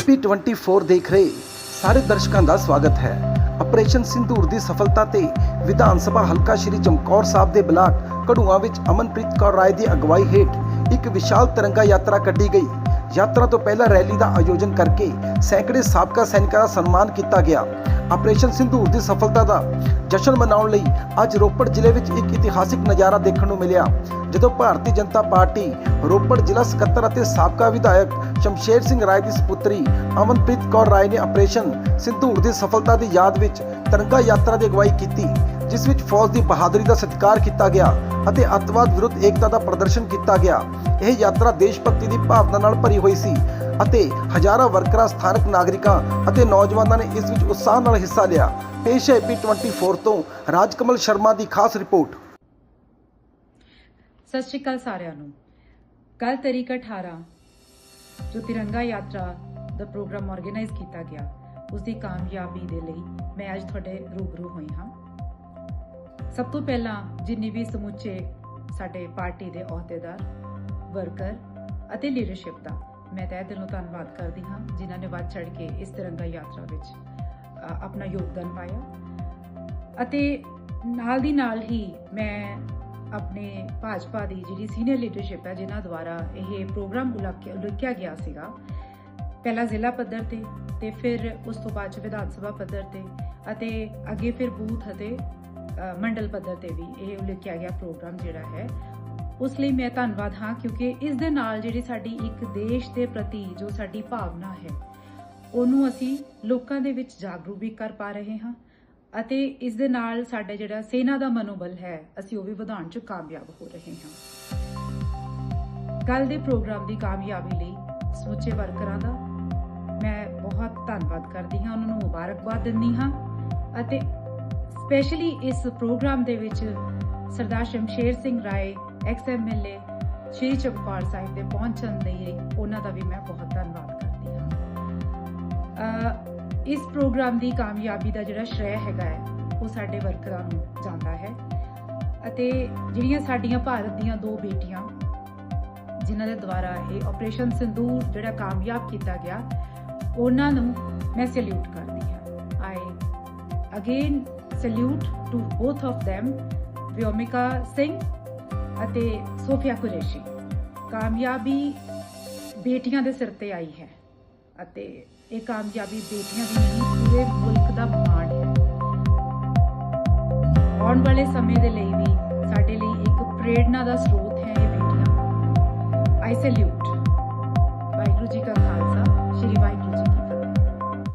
AP 24 ਦੇਖ ਰਹੇ ਸਾਰੇ ਦਰਸ਼ਕਾਂ ਦਾ ਸਵਾਗਤ ਹੈ। ਆਪਰੇਸ਼ਨ ਸਿੰਧੂਰ ਦੀ ਸਫਲਤਾ ਤੇ ਵਿਧਾਨ ਸਭਾ ਹਲਕਾ ਸ਼੍ਰੀ ਚਮਕੌਰ ਸਾਹਿਬ ਦੇ ਬਲਾਕ ਕਢੂਆ ਵਿੱਚ ਅਮਨਪ੍ਰੀਤ ਕੌਰ ਰਾਏ ਦੀ ਅਗਵਾਈ ਹੇਠ ਇੱਕ ਵਿਸ਼ਾਲ ਤਿਰੰਗਾ ਯਾਤਰਾ ਕੱਢੀ ਗਈ। ਯਾਤਰਾ ਤੋਂ ਪਹਿਲਾਂ ਰੈਲੀ ਦਾ ਆਯੋਜਨ ਕਰਕੇ ਸੈਂਕੜੇ ਸਾਬਕਾ ਸੈਨਿਕਾਂ ਦਾ ਸਨਮਾਨ ਕੀਤਾ ਗਿਆ। ਆਪਰੇਸ਼ਨ ਸਿੰਧੂਰ ਦੀ ਸਫਲਤਾ ਦਾ ਜਸ਼ਨ ਮਨਾਉਣ ਲਈ ਅੱਜ ਰੋਪੜ ਜ਼ਿਲ੍ਹੇ ਵਿੱਚ ਇੱਕ ਇਤਿਹਾਸਿਕ ਨਜ਼ਾਰਾ ਦੇਖਣ ਨੂੰ ਮਿਲਿਆ, ਜਦੋਂ ਭਾਰਤੀ ਜਨਤਾ ਪਾਰਟੀ, ਰੋਪੜ ਜ਼ਿਲ੍ਹਾ ਸਕੱਤਰ ਅਤੇ ਸਾਬਕਾ ਵਿਧਾਇਕ ਸ਼ਮਸ਼ੇਰ ਸਿੰਘ ਰਾਏ ਦੀ ਸੁਪੁੱਤਰੀ ਅਮਨਪ੍ਰੀਤ ਕੌਰ ਰਾਏ ਨੇ ਆਪਰੇਸ਼ਨ ਸਿੰਧੂਰ ਦੀ ਸਫਲਤਾ ਦੀ ਯਾਦ ਵਿੱਚ ਤਿਰੰਗਾ ਯਾਤਰਾ ਦੀ ਅਗਵਾਈ ਕੀਤੀ। ਜਿਸ ਵਿੱਚ ਫੌਜ ਦੀ ਬਹਾਦਰੀ ਦਾ ਸਤਿਕਾਰ ਕੀਤਾ ਗਿਆ ਅਤੇ ਅੱਤਵਾਦ ਵਿਰੁੱਧ ਏਕਤਾ ਦਾ ਪ੍ਰਦਰਸ਼ਨ ਕੀਤਾ ਗਿਆ। ਇਹ ਯਾਤਰਾ ਦੇਸ਼ ਭਗਤੀ ਦੀ ਭਾਵਨਾ ਨਾਲ ਭਰੀ ਹੋਈ ਸੀ ਅਤੇ ਹਜ਼ਾਰਾਂ ਵਰਕਰਾਂ, ਸਥਾਨਕ ਨਾਗਰਿਕਾਂ ਅਤੇ ਨੌਜਵਾਨਾਂ ਨੇ ਇਸ ਵਿੱਚ ਉਤਸ਼ਾਹ ਨਾਲ ਹਿੱਸਾ ਲਿਆ। ਪੇਸ਼ ਹੈ ਏਪੀ 24 ਤੋਂ ਰਾਜਕਮਲ ਸ਼ਰਮਾ ਦੀ ਖਾਸ ਰਿਪੋਰਟ। ਸਤਿ ਸ਼੍ਰੀ ਅਕਾਲ ਸਾਰਿਆਂ ਨੂੰ। ਕੱਲ ਤਰੀਕ 18 ਜੋ ਤਿਰੰਗਾ ਯਾਤਰਾ ਦਾ ਪ੍ਰੋਗਰਾਮ ਆਰਗੇਨਾਈਜ਼ ਕੀਤਾ ਗਿਆ। ਉਸ ਦੀ ਕਾਮਯਾਬੀ ਦੇ ਲਈ ਮੈਂ ਅੱਜ ਤੁਹਾਡੇ ਰੂਬਰੂ ਹੋਈ ਹਾਂ। ਸਭ ਤੋਂ ਪਹਿਲਾਂ ਜਿੰਨੀ ਵੀ ਸਮੁੱਚੇ ਸਾਡੇ ਪਾਰਟੀ ਦੇ ਅਹੁਦੇਦਾਰ, ਵਰਕਰ ਅਤੇ ਲੀਡਰਸ਼ਿਪ ਦਾ, ਮੈਂ ਤਹਿ ਦਿਲੋਂ ਧੰਨਵਾਦ ਕਰਦੀ ਹਾਂ, ਜਿਨ੍ਹਾਂ ਨੇ ਵੱਧ ਚੜ ਕੇ ਇਸ ਤਿਰੰਗਾ ਯਾਤਰਾ ਵਿੱਚ ਆਪਣਾ ਯੋਗਦਾਨ ਪਾਇਆ। ਅਤੇ ਨਾਲ ਦੀ ਨਾਲ ਹੀ ਮੈਂ ਆਪਣੇ ਭਾਜਪਾ ਦੀ ਜਿਹੜੀ ਸੀਨੀਅਰ ਲੀਡਰਸ਼ਿਪ ਹੈ, ਜਿਨ੍ਹਾਂ ਦੁਆਰਾ ਇਹ ਪ੍ਰੋਗਰਾਮ ਉਲੱਘਿਆ ਉਲੀਕਿਆ ਗਿਆ ਸੀਗਾ, ਪਹਿਲਾ ਜ਼ਿਲ੍ਹਾ ਪੱਧਰ ਤੇ ਤੇ ਫਿਰ ਉਸ ਤੋਂ ਬਾਅਦ 'ਚ ਵਿਧਾਨ ਸਭਾ ਪੱਧਰ ਤੇ, ਅਤੇ ਅੱਗੇ ਫਿਰ ਬੂਥ ਅਤੇ ਮੰਡਲ ਪੱਧਰ ਤੇ ਵੀ ਇਹ ਉਲੀਕਿਆ ਗਿਆ ਪ੍ਰੋਗਰਾਮ ਜਿਹੜਾ ਹੈ। ਉਸ ਲਈ ਮੈਂ ਧੰਨਵਾਦ ਹਾਂ, ਕਿਉਂਕਿ ਇਸ ਦੇ ਨਾਲ ਜਿਹੜੀ ਸਾਡੀ ਇੱਕ ਦੇਸ਼ ਦੇ ਪ੍ਰਤੀ ਜੋ ਸਾਡੀ ਭਾਵਨਾ ਹੈ, ਉਹਨੂੰ ਅਸੀਂ ਲੋਕਾਂ ਦੇ ਵਿੱਚ ਜਾਗਰੂਕ ਵੀ ਕਰ ਪਾ ਰਹੇ ਹਾਂ ਅਤੇ ਇਸ ਦੇ ਨਾਲ ਸਾਡਾ ਜਿਹੜਾ ਸੈਨਾ ਦਾ ਮਨੋਬਲ ਹੈ, ਅਸੀਂ ਉਹ ਵੀ ਵਧਾਉਣ 'ਚ ਕਾਮਯਾਬ ਹੋ ਰਹੇ ਹਾਂ। ਕੱਲ ਦੇ ਪ੍ਰੋਗਰਾਮ ਦੀ ਕਾਮਯਾਬੀ ਲਈ ਸਮੁੱਚੇ ਵਰਕਰਾਂ ਦਾ ਮੈਂ ਬਹੁਤ ਧੰਨਵਾਦ ਕਰਦੀ ਹਾਂ, ਉਹਨਾਂ ਨੂੰ ਮੁਬਾਰਕਬਾਦ ਦਿੰਦੀ ਹਾਂ ਅਤੇ ਸਪੈਸ਼ਲੀ ਇਸ ਪ੍ਰੋਗਰਾਮ ਦੇ ਵਿੱਚ ਸਰਦਾਰ ਸ਼ਮਸ਼ੇਰ ਸਿੰਘ ਰਾਏ ਐਕਸ ਐਮਐਲਏ ਸ਼੍ਰੀ ਚਮਕੌਰ ਸਾਹਿਬ ਦੇ ਪਹੁੰਚਣ ਲਈ ਉਹਨਾਂ ਦਾ ਵੀ ਮੈਂ ਬਹੁਤ ਧੰਨਵਾਦ ਕਰਦੀ ਹਾਂ। ਇਸ ਪ੍ਰੋਗਰਾਮ ਦੀ ਕਾਮਯਾਬੀ ਦਾ ਜਿਹੜਾ ਸ਼੍ਰੇਅ ਹੈਗਾ ਹੈ, ਉਹ ਸਾਡੇ ਵਰਕਰਾਂ ਨੂੰ ਜਾਂਦਾ ਹੈ। ਅਤੇ ਜਿਹੜੀਆਂ ਸਾਡੀਆਂ ਭਾਰਤ ਦੀਆਂ ਦੋ ਬੇਟੀਆਂ, ਜਿਨ੍ਹਾਂ ਦੇ ਦੁਆਰਾ ਇਹ ਆਪਰੇਸ਼ਨ ਸਿੰਦੂਰ ਜਿਹੜਾ ਕਾਮਯਾਬ ਕੀਤਾ ਗਿਆ, ਉਹਨਾਂ ਨੂੰ ਮੈਂ ਸੈਲੂਟ ਕਰਦੀ ਹਾਂ। I again salute to both of them Vyomika Singh ਅਤੇ ਸੋਫੀਆ ਕੁਰੇਸ਼ੀ ਕਾਮਯਾਬੀ ਬੇਟੀਆਂ ਦੇ ਸਿਰ ਤੇ ਆਈ ਹੈ ਅਤੇ ਇਹ ਕਾਮਯਾਬੀ ਬੇਟੀਆਂ ਦੀ ਨਹੀਂ, ਪੂਰੇ ਮੁਲਕ ਦਾ ਮਾਣ ਹੈ। ਆਉਣ ਵਾਲੇ ਸਮੇਂ ਦੇ ਲਈ ਵੀ ਸਾਡੇ ਲਈ ਇੱਕ ਪ੍ਰੇਰਣਾ ਦਾ ਸਰੋਤ ਹੈ ਇਹ ਬੇਟੀਆਂ। ਆਈ ਸੈਲੂਟ